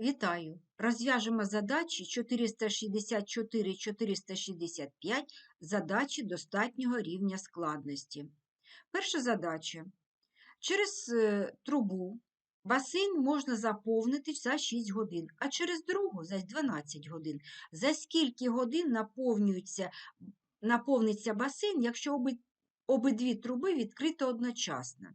Вітаю! Розв'яжемо задачі 464-465 задачі достатнього рівня складності. Перша задача. Через е, трубу басейн можна заповнити за 6 годин, а через другу за 12 годин. За скільки годин наповнюється, наповниться басейн, якщо обидві труби відкрито одночасно?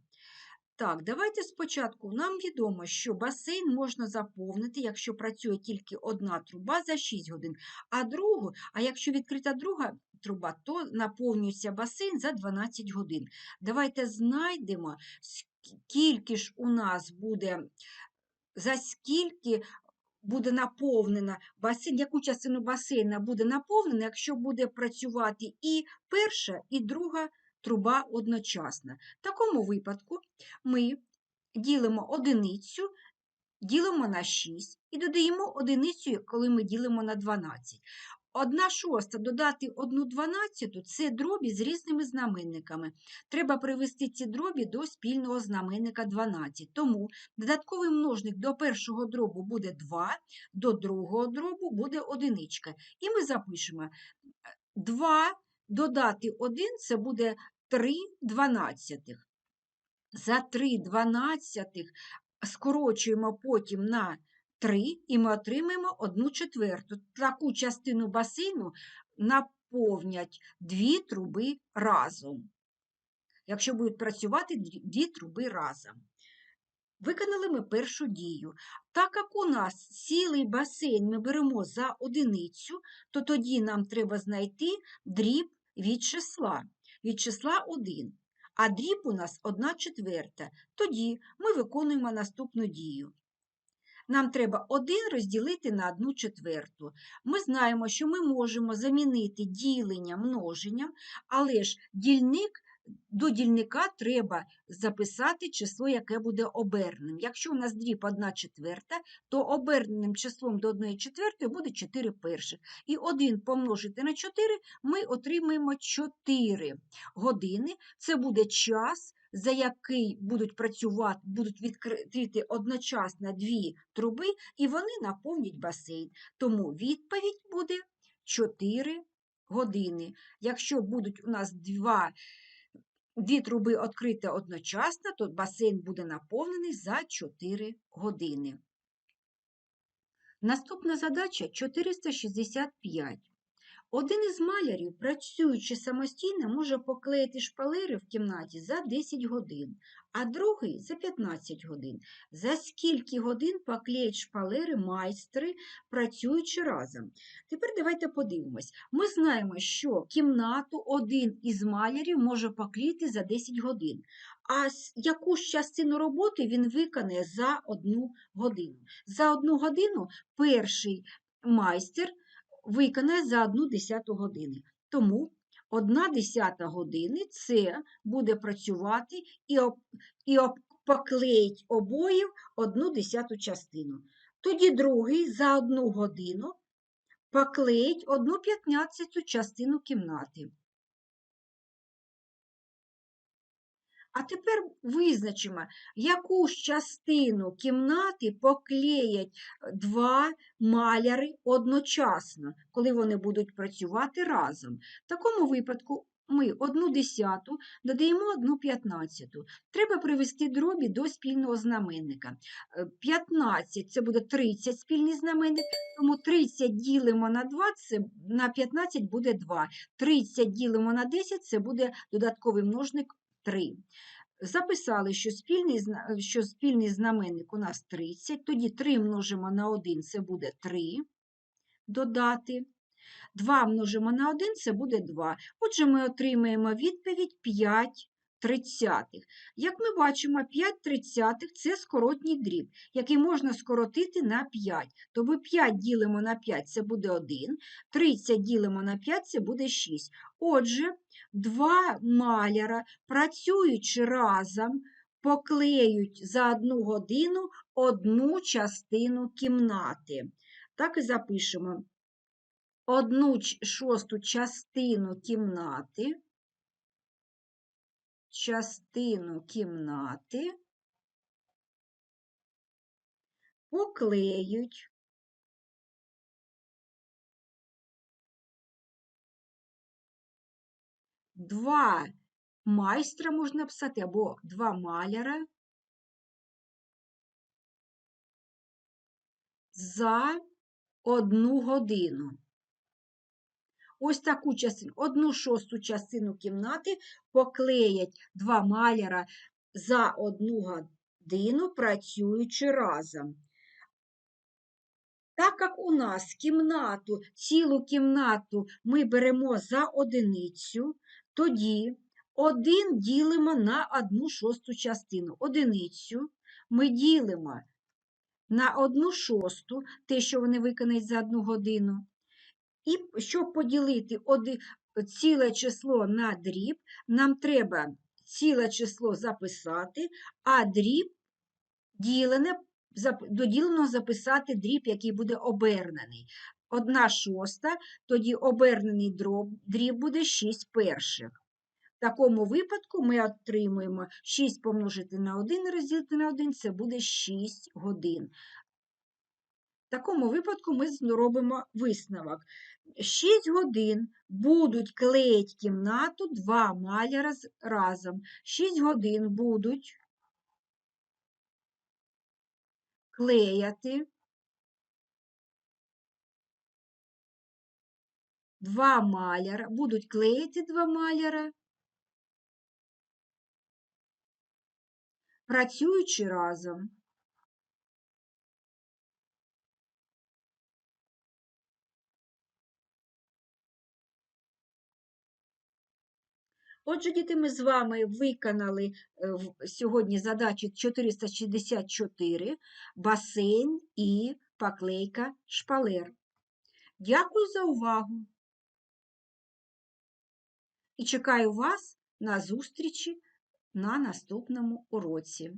Так, давайте спочатку. Нам відомо, що басейн можна заповнити, якщо працює тільки одна труба за 6 годин, а другу, а якщо відкрита друга труба, то наповнюється басейн за 12 годин. Давайте знайдемо, скільки ж у нас буде, за скільки буде наповнена басейн, яку частину басейна буде наповнена, якщо буде працювати і перша, і друга труба одночасно. В такому випадку ми ділимо одиницю, ділимо на 6 і додаємо одиницю, коли ми ділимо на 12. Одна шоста додати одну дванадцяту це дробі з різними знаменниками. Треба привести ці дробі до спільного знаменника 12. Тому додатковий множник до першого дробу буде 2, до другого дробу буде одиничка. І ми запишемо 2 Додати 1 це буде 3 дванадцятих. За 3 дванадцятих скорочуємо потім на 3 і ми отримаємо 1 четверту. Таку частину басейну наповнять дві труби разом. Якщо будуть працювати дві труби разом. Виконали ми першу дію. Так як у нас цілий басейн ми беремо за одиницю, то тоді нам треба знайти дріб від числа, від числа 1. А дріб у нас 1 четверта. Тоді ми виконуємо наступну дію. Нам треба 1 розділити на 1 четверту. Ми знаємо, що ми можемо замінити ділення множенням, але ж дільник до дільника треба записати число, яке буде оберненим. Якщо у нас дріб 1 четверта, то оберненим числом до 1 четвертої буде 4 перших. І 1 помножити на 4 ми отримаємо 4 години. Це буде час, за який будуть працювати, будуть відкрити одночасно дві труби, і вони наповнять басейн. Тому відповідь буде 4 години. Якщо будуть у нас два дві труби відкриті одночасно, то басейн буде наповнений за 4 години. Наступна задача 465. Один із малярів, працюючи самостійно, може поклеїти шпалери в кімнаті за 10 годин, а другий за 15 годин. За скільки годин поклеять шпалери майстри, працюючи разом? Тепер давайте подивимось. Ми знаємо, що кімнату один із малярів може поклеїти за 10 годин, а якусь частину роботи він виконає за одну годину. За одну годину перший майстер виконає за одну десяту години. Тому одна десята години це буде працювати і об, і об, поклеїть обоїв одну десяту частину. Тоді другий за одну годину поклеїть одну п'ятнадцяту частину кімнати. А тепер визначимо, яку ж частину кімнати поклеять е, два маляри одночасно, коли вони будуть працювати разом. В такому випадку ми одну десяту додаємо одну п'ятнадцяту. Треба привести дробі до спільного знаменника. 15 е, це буде 30 спільний знаменник, тому 30 ділимо на 2, це на 15 буде 2. 30 ділимо на 10 це буде додатковий множник 3. Записали, що спільний що спільний знаменник у нас 30, тоді 3 множимо на 1 це буде 3 додати. 2 множимо на 1 це буде 2. Отже, ми отримаємо відповідь 5 тридцятих. Як ми бачимо, 5 тридцятих – це скоротній дріб, який можна скоротити на 5. Тобто 5 ділимо на 5 це буде 1, 30 ділимо на 5 це буде 6. Отже, два маляра, працюючи разом, поклеють за одну годину одну частину кімнати. Так і запишемо. Одну шосту частину кімнати частину кімнати поклеють два майстра можна писати, або два маляра за одну годину. Ось таку частину, одну шосту частину кімнати поклеять два маляра за одну годину, працюючи разом. Так як у нас кімнату, цілу кімнату ми беремо за одиницю, тоді один ділимо на одну шосту частину. Одиницю ми ділимо на одну шосту, те, що вони виконають за одну годину. І щоб поділити ціле число на дріб, нам треба ціле число записати, а дріб ділене, зап- до діленого записати дріб, який буде обернений. Одна шоста, тоді обернений дріб буде 6 перших. В такому випадку ми отримуємо 6 помножити на 1 розділити на 1, це буде 6 годин. В такому випадку ми робимо висновок. 6 годин будуть клеїть кімнату два маляра разом. 6 годин будуть клеяти два маляра, будуть клеїти два маляра, працюючи разом. Отже, діти, ми з вами виконали е, сьогодні задачі 464, басейн і поклейка шпалер. Дякую за увагу і чекаю вас на зустрічі на наступному уроці.